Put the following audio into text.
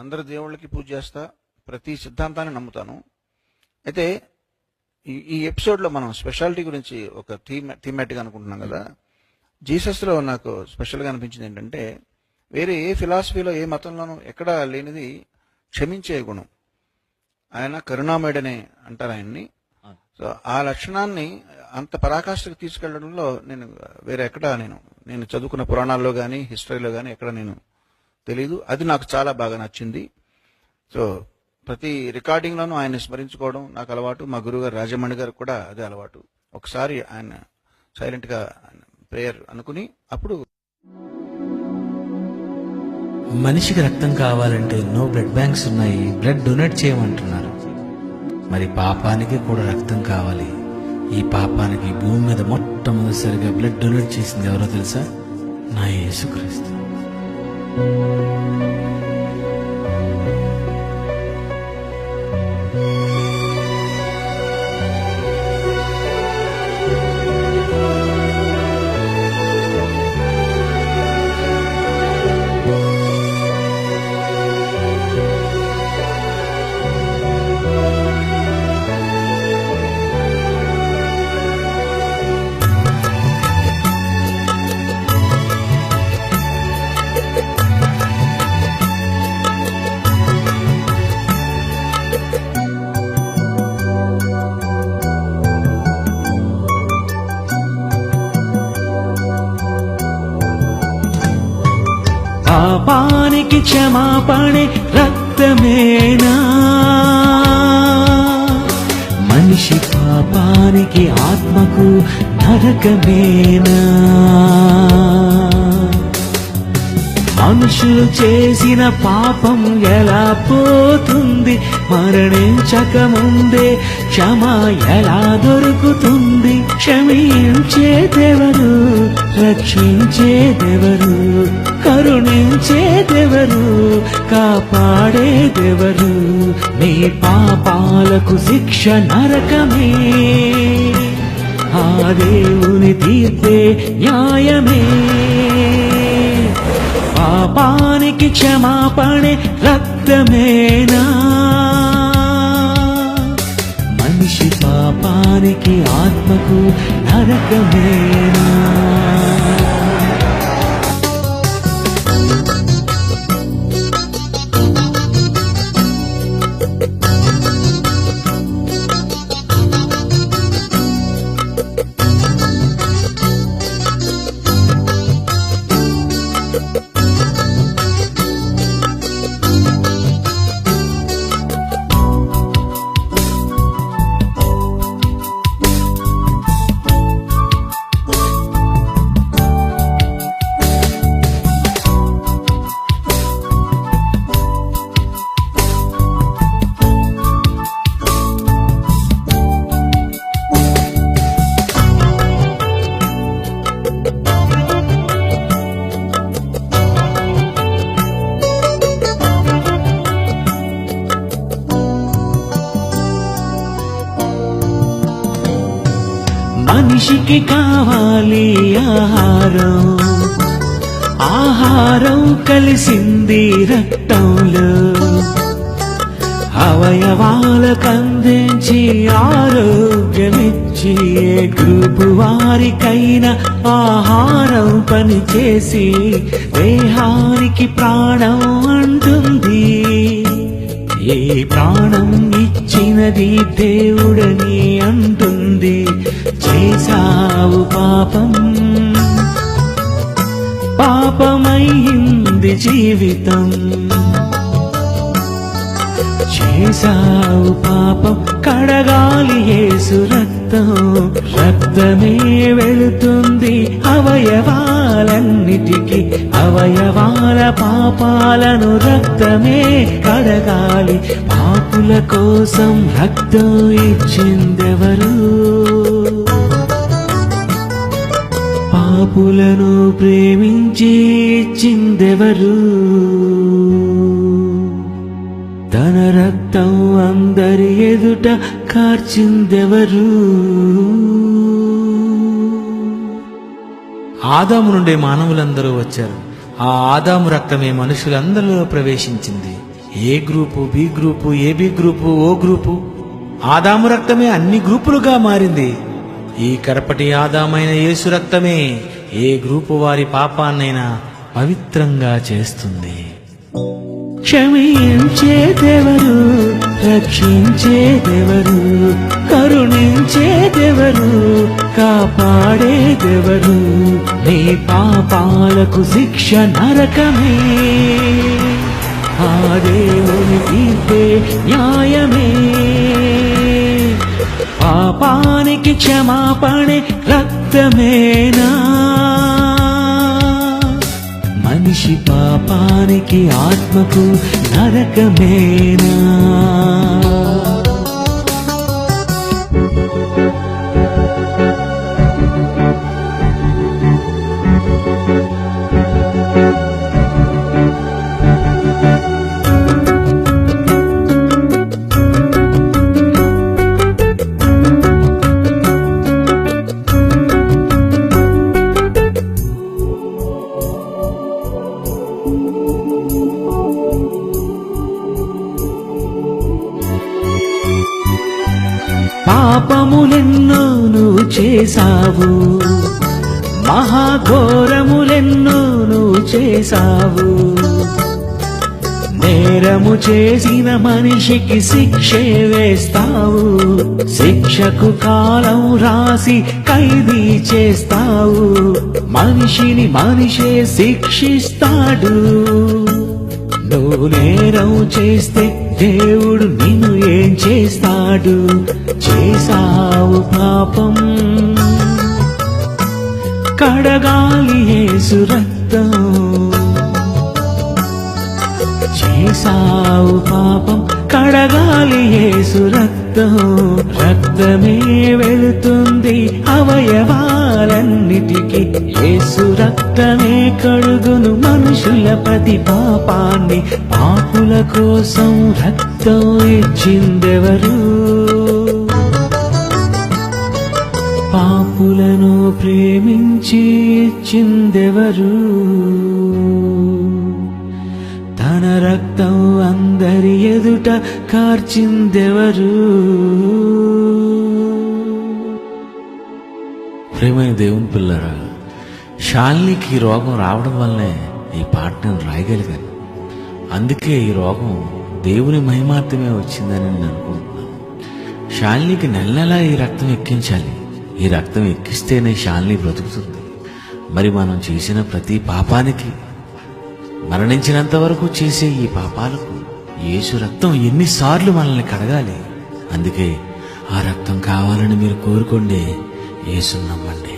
అందరి దేవుళ్ళకి పూజ చేస్తా ప్రతి సిద్ధాంతాన్ని నమ్ముతాను. అయితే ఈ ఎపిసోడ్లో మనం స్పెషాలిటీ గురించి ఒక థీమ్ థీమాటిక్ అనుకుంటున్నాం కదా. జీసస్లో నాకు స్పెషల్గా అనిపించింది ఏంటంటే వేరే ఏ ఫిలాసఫీలో ఏ మతంలోనూ ఎక్కడా లేనిది క్షమించే గుణం. ఆయన కరుణామయుడనే అంటారు ఆయన్ని. సో ఆ లక్షణాన్ని అంత పరాకాష్ఠకు తీసుకెళ్ళడంలో నేను వేరే ఎక్కడ నేను నేను చదువుకున్న పురాణాల్లో కానీ హిస్టరీలో కానీ ఎక్కడ నేను తెలీదు. అది నాకు చాలా బాగా నచ్చింది. సో ప్రతి రికార్డింగ్లోనూ ఆయన స్మరించుకోవడం నాకు అలవాటు. మా గురుగారు రాజమణి గారు కూడా అదే అలవాటు. ఒకసారి ఆయన సైలెంట్గా ప్రేయర్ అనుకుని అప్పుడు మనిషికి రక్తం కావాలంటే ఎన్నో బ్లడ్ బ్యాంక్స్ ఉన్నాయి. బ్లడ్ డొనేట్ చేయమంటున్నారు. మరి పాపానికి కూడా రక్తం కావాలి. ఈ పాపానికి భూమి మీద మొట్టమొదటిసారిగా బ్లడ్ డొనేట్ చేసింది ఎవరో తెలుసా? నా యేసుక్రీస్తు. Thank you. పాపానికి క్షమాపణే రక్తమేనా? మనిషి పాపానికి ఆత్మకు నరకమేనా? మనుషులు చేసిన పాపం ఎలా పోతుంది? మరణించక ముందే క్షమ ఎలా దొరుకుతుంది? క్షమించేదెవరు? రక్షించేదెవరు? కరుణించేదెవరు కాపాడేదెవరు? నీ పాపాలకు శిక్ష నరకమే. ఆ దేవుని తీర్పే న్యాయమే. పాపానికి క్షమాపణే రక్తమేనా? మనిషి పాపానికి ఆత్మకు నరకమేనా? మనిషికి కావాలి ఆహారం. ఆహారం కలిసింది రక్తంలో. అవయవాలకు అందించి ఆరోగ్యమిచ్చి ఏ గ్రూపు వారికైనా ఆహారం పనిచేసి దేహానికి ప్రాణం అంటుంది. ఏ ప్రాణం ఇచ్చినది దేవుడని అంటుంది. చేశావు పాపం. పాపమయ్యింది జీవితం. చేశావు పాపం కడగాలి ఏసు రక్తం. రక్తమే వెళుతుంది అవయవాలన్నిటికీ. అవయవాల పాపాలను రక్తమే కడగాలి. పాపుల కోసం రక్తం ఇచ్చిందెవరు? పాపులను ప్రేమించి ఇచ్చిందెవరు? తన రక్తం అందరి ఎదుట కార్చిందెవరు? ఆదాము నుండి మానవులందరూ వచ్చారు. ఆ ఆదాము రక్తమే మనుషులందరిలో ప్రవేశించింది. A group B group AB group O group? ఆదాము రక్తమే అన్ని గ్రూపులుగా మారింది. ఈ కరపటి ఆదామైన యేసు రక్తమే ఏ గ్రూపు వారి పాపాన్నైనా పవిత్రంగా చేస్తుంది. క్షమించేదెవరు రక్షించేదెవరు కరుణించేదెవరు కాపాడేదెవరు నీ పాపాలకు శిక్ష నరకమే. ఆ దేవుని తీర్పే న్యాయమే. పాపానికి క్షమాపణే రక్తమేనా? మనిషి పాపానికి ఆత్మకు నరకమేనా? పాపములెన్నో నువ్వు చేశావు. మహాఘోరములెన్నో నువ్వు చేశావు. నేరము చేసిన మనిషికి శిక్షే వేస్తావు. శిక్షకు కాలం రాసి ఖైదీ చేస్తావు. మనిషిని మనిషే శిక్షిస్తాడు. నువ్వు నేరం చేస్తే దేవుడు నిన్ను ఏం చేస్తాడు? చేసావు పాపం. కడగాలి యేసు రక్తం. చేసావు పాపం. కడగాలి యేసు రక్తం. రక్తమే వెళుతుంది అవయవాలన్నిటికీ. యేసు రక్తమే కడుగును మనుషుల ప్రతి పాపాన్ని. పాపుల కోసం రక్తం ఇచ్చిందెవరు? పాపులను ప్రేమించి ఇచ్చిందెవరు? తన రక్తం అందరి ఎదుట కార్చిందెవరు? ప్రేమైన దేవుని పిల్లరా షాలినికి ఈ రోగం రావడం వల్లే ఈ పాట నేను రాయగలిగాను. అందుకే ఈ రోగం దేవుని మహిమార్థమే వచ్చిందని నేను అనుకుంటున్నాను. షాలినికి నెల నెలా ఈ రక్తం ఎక్కించాలి. ఈ రక్తం ఎక్కిస్తేనే షాలిని బ్రతుకుతుంది. మరి మనం చేసిన ప్రతి పాపానికి మరణించినంత వరకు చేసే ఈ పాపాలకు యేసు రక్తం ఎన్నిసార్లు మనల్ని కడగాలి. అందుకే ఆ రక్తం కావాలని మీరు కోరుకోండి యేసు నమ్మండి.